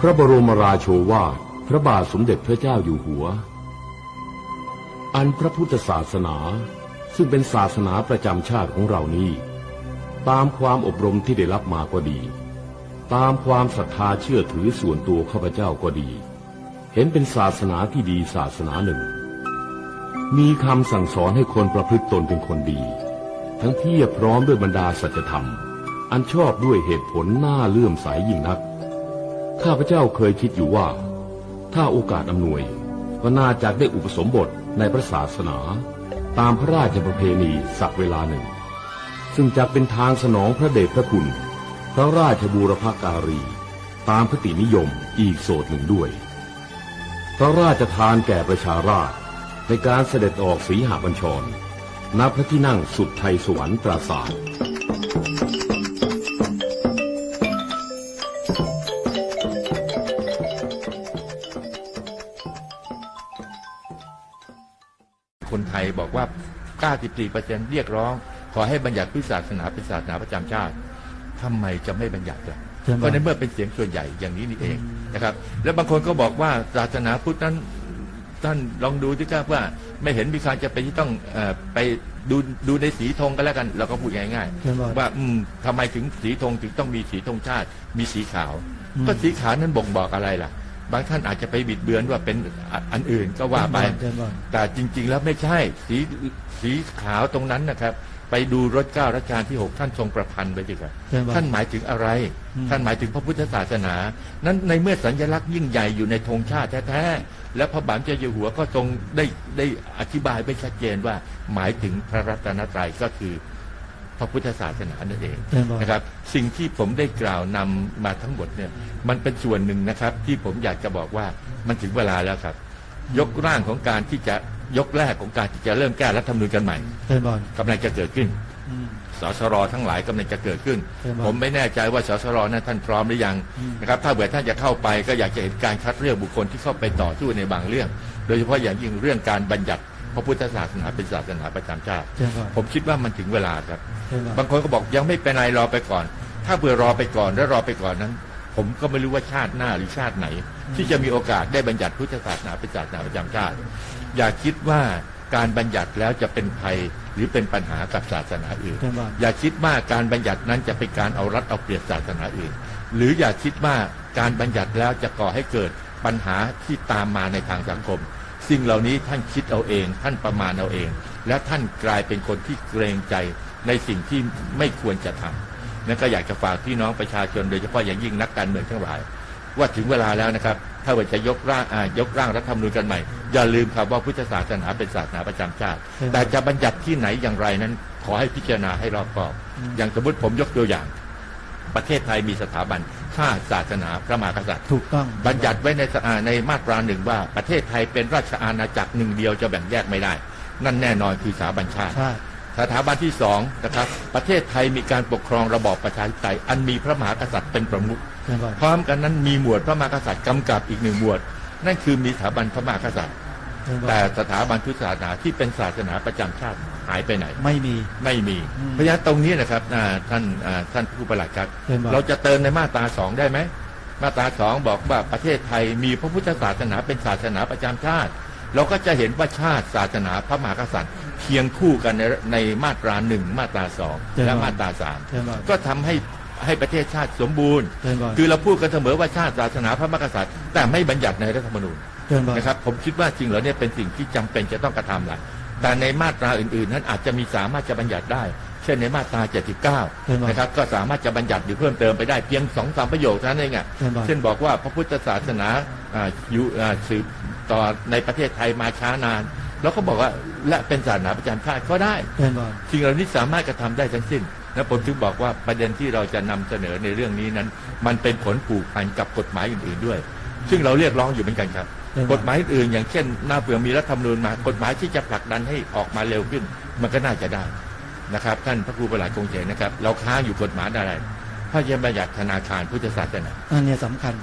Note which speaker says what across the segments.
Speaker 1: พระบรมราโชวาท พระบาทสมเด็จพระเจ้าอยู่หัว อันพระพุทธศาสนาซึ่งเป็นศาสนาประจำชาติของเรานี้ ตามความอบรมที่ได้รับมาก็ดี ตามความศรัทธาเชื่อถือส่วนตัวข้าพเจ้าก็ดี เห็นเป็นศาสนาที่ดีศาสนาหนึ่ง มีคำสั่งสอนให้คนประพฤติตนเป็นคนดี ทั้งเพียบพร้อมด้วยบรรดาสัจธรรม อันชอบด้วยเหตุผลน่าเลื่อมใสยยิ่งนัก ข้าพเจ้าเคยคิดอยู่ว่า ถ้าโอกาสอำนวยก็น่าจะได้อุปสมบทในพระศาสนา ตามพระราชประเพณีสักเวลาหนึ่ง ซึ่งจะเป็นทางสนองพระเดชพระคุณ พระราชบูรพาการี ตามคตินิยมอีกโสดหนึ่งด้วย พระราชทานแก่ประชาราชในการเสด็จออกสีหบัญชรณพระที่นั่งสุดไทยสวรรค์ปราสาท
Speaker 2: คนไทยบอกว่า 94%เรียกร้อง ขอให้บัญญัติพุทธศาสนาเป็นศาสนาประจำชาติทำไมจะไม่บัญญัติล่ะ
Speaker 3: ใช่ไหม
Speaker 2: ก็ในเมื่อเป็นเสียงส่วนใหญ่อย่างนี้นี่เองนะครับ แล้วบางคนก็บอกว่าศาสนาพุทธนั้นท่านลองดูที่ครับว่าไม่เห็นมีการจะเป็นที่ต้องเออไปดูดูในสีธงกันแล้วกัน เราก็พูดง่าย
Speaker 3: ใช่ไหม
Speaker 2: ๆว่าอืมทำไมถึงสีธงถึงต้องมีสีธงชาติ มีสีขาว
Speaker 3: อืม
Speaker 2: ก็สีขาวนั้นบ่งบอกอะไรล่ะ บางท่านอาจจะไปบิดเบือนว่าเป็นอันอันอื่นก็ว่าไป
Speaker 3: ใช่ไหม
Speaker 2: แต่จริง ๆ แล้วไม่ใช่ สีสีขาวตรงนั้นนะครับ ไปดูรถเก้ารัชกาลที่6ท่านทรงประพันธ์ไปดีกว่า
Speaker 3: ใช่ไหม
Speaker 2: ท่านหมายถึงอะไร
Speaker 3: อืม
Speaker 2: ท่านหมายถึงพระพุทธศาสนา นั้นในเมื่อสัญลักษณ์ยิ่งใหญ่อยู่ในธงชาติแท้ๆและพระบาทเจ้าอยู่หัวก็ทรงได้ได้อธิบายไปชัดเจนว่าหมายถึงพระรัตนตรัยก็คือ พระพุทธศาสนานั่นเอง
Speaker 3: ใช่ไหม
Speaker 2: นะครับ สิ่งที่ผมได้กล่าวนำมาทั้งหมดเนี่ยมันเป็นส่วนหนึ่งนะครับ ที่ผมอยากจะบอกว่ามันถึงเวลาแล้วครับ ยกร่างของการที่จะยกแรกของการที่จะเริ่มแก้รัฐธรรมนูญกันใหม่
Speaker 3: ใช่ไหม
Speaker 2: กำลังจะเกิดขึ้น
Speaker 3: อืม
Speaker 2: สสรทั้งหลายกำลังจะเกิดขึ้น
Speaker 3: ใช่ไหม
Speaker 2: ผมไม่แน่ใจว่าสสรนั้นท่านพร้อมหรือยัง
Speaker 3: อืม
Speaker 2: นะครับ ถ้าเบื่อท่านจะเข้าไปก็อยากจะเห็นการคัดเลือกบุคคลที่เข้าไปต่อสู้ในบางเรื่อง โดยเฉพาะอย่างยิ่งเรื่องการบัญญัติ พระพุทธศาสนาเป็นศาสนาประจำชาติ
Speaker 3: ใช่ไหม
Speaker 2: ผมคิดว่ามันถึงเวลาครับ
Speaker 3: ใช่ไหม
Speaker 2: บางคนก็บอกยังไม่เป็นไรรอไปก่อน ถ้าเบื่อรอไปก่อนแล้วรอไปก่อนนั้น ผมก็ไม่รู้ว่าชาติหน้าหรือชาติไหน ที่จะมีโอกาสได้บัญญัติพุทธศาสนาเป็นศาสนาประจำชาติ อย่าคิดว่าการบัญญัติแล้วจะเป็นภัยหรือเป็นปัญหากับศาสนาอื่น
Speaker 3: ใช่ไหม
Speaker 2: อย่าคิดว่าการบัญญัตินั้นจะเป็นการเอารัดเอาเปรียบศาสนาอื่น หรืออย่าคิดว่าการบัญญัติแล้วจะก่อให้เกิดปัญหาที่ตามมาในทางสังคม สิ่งเหล่านี้ท่านคิดเอาเอง ท่านประมาณเอาเอง และท่านกลายเป็นคนที่เกรงใจในสิ่งที่ไม่ควรจะทำนั่นก็อยากจะฝากพี่น้องประชาชน โดยเฉพาะอย่างยิ่งนักการเมืองทั้งหลาย ว่าถึงเวลาแล้วนะครับ ถ้าว่าจะยกร่างอ่ายกร่างรัฐธรรมนูญกันใหม่ อย่าลืมครับว่าพุทธศาสนาเป็นศาสนาประจำชาติ
Speaker 3: ใช่ครับ
Speaker 2: แต่จะบัญญัติที่ไหนอย่างไรนั้น ขอให้พิจารณาให้รอบคอบ อย่างสมมติผมยกตัวอย่าง ประเทศไทยมีสถาบันข้าศาสนาพระมหากษัตริย์
Speaker 3: ถูกต้อง
Speaker 2: บัญญัติไว้ในสอ่าในมาตราหนึ่งว่าประเทศไทยเป็นราชอาณาจักรหนึ่งเดียวจะแบ่งแยกไม่ได้ นั่นแน่นอนคือสถาบันชาติ
Speaker 3: ใช่
Speaker 2: สถาบันที่สองนะครับ ประเทศไทยมีการปกครองระบอบประชาธิปไตยอันมีพระมหากษัตริย์เป็นประมุข
Speaker 3: ใช่ไหม
Speaker 2: พร้อมกันนั้นมีหมวดพระมหากษัตริย์กำกับอีกหนึ่งหมวด นั่นคือมีสถาบันพระมหากษัตริย์
Speaker 3: ใช่ไหม
Speaker 2: แต่สถาบันพุทธศาสนาที่เป็นศาสนาประจำชาติ หายไปไหน
Speaker 3: ไม่มี
Speaker 2: ไม่มี
Speaker 3: อืม
Speaker 2: เพราะฉะนั้นตรงนี้นะครับอ่าท่านอ่าท่านผู้ประหลัดครับ
Speaker 3: เห็นไหม
Speaker 2: เราจะเติมในมาตราสองได้ไหม มาตราสองบอกว่าประเทศไทยมีพระพุทธศาสนาเป็นศาสนาประจำชาติ เราก็จะเห็นว่าชาติศาสนาพระมหากษัตริย์เคียงคู่กันในในมาตราหนึ่งมาตราสองและมาตราสาม
Speaker 3: ใช่ไหม
Speaker 2: ก็ทำให้ให้ประเทศชาติสมบูรณ์
Speaker 3: ใช่ไหม
Speaker 2: คือเราพูดกันเสมอว่าชาติศาสนาพระมหากษัตริย์ แต่ไม่บัญญัติในรัฐธรรมนูญ
Speaker 3: ใช่ไหม
Speaker 2: นะครับผมคิดว่าจริงเหล่านี้เป็นสิ่งที่จำเป็นจะต้องกระทำแหละ แต่ในมาตราอื่น ๆ นั้นอาจจะมีสามารถจะบัญญัติได้ เช่นในมาตรา 79 นะครับ ก็สามารถจะบัญญัติหรือเพิ่มเติมไปได้เพียงสองสามประโยคเท่านั้นเองอะ
Speaker 3: ใช่ไหม
Speaker 2: เช่นบอกว่าพระพุทธศาสนาอ่าอยู่อ่าสืบต่อในประเทศไทยมาช้านาน แล้วก็บอกว่าและเป็นศาสนาประจำชาติก็ได้
Speaker 3: ใช่ไหม
Speaker 2: สิ่งเหล่านี้สามารถกระทำได้ทั้งสิ้นและผมถึงบอกว่าประเด็นที่เราจะนำเสนอในเรื่องนี้นั้น มันเป็นผลผูกพันกับกฎหมายอื่น ๆด้วย ซึ่งเราเรียกร้องอยู่เหมือนกันครับ
Speaker 3: ใช่ไหม
Speaker 2: กฎหมายอื่นอย่างเช่นหน้าเปลืองมีรัฐธรรมนูญมากฎหมายที่จะผลักดันให้ออกมาเร็วขึ้น มันก็น่าจะได้นะครับ ท่านพระครูประหลัดคงเจนนะครับ เราค้างอยู่กฎหมายอะไรพระราชบัญญัติธนาคารพุทธศาสนา
Speaker 3: อันเนี้ยสำคัญ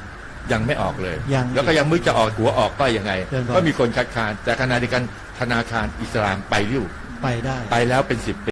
Speaker 2: ยังไม่ออกเลย
Speaker 3: ยัง
Speaker 2: แล้วก็ยังไม่รู้จะออกหัวออกก็ยังไง
Speaker 3: เชิญครับ
Speaker 2: ก็มีคนคัดค้านแต่ขณะเดียวกันธนาคารอิสลามไปริ้ว
Speaker 3: ไปได้
Speaker 2: ไปแล้วเป็นสิบ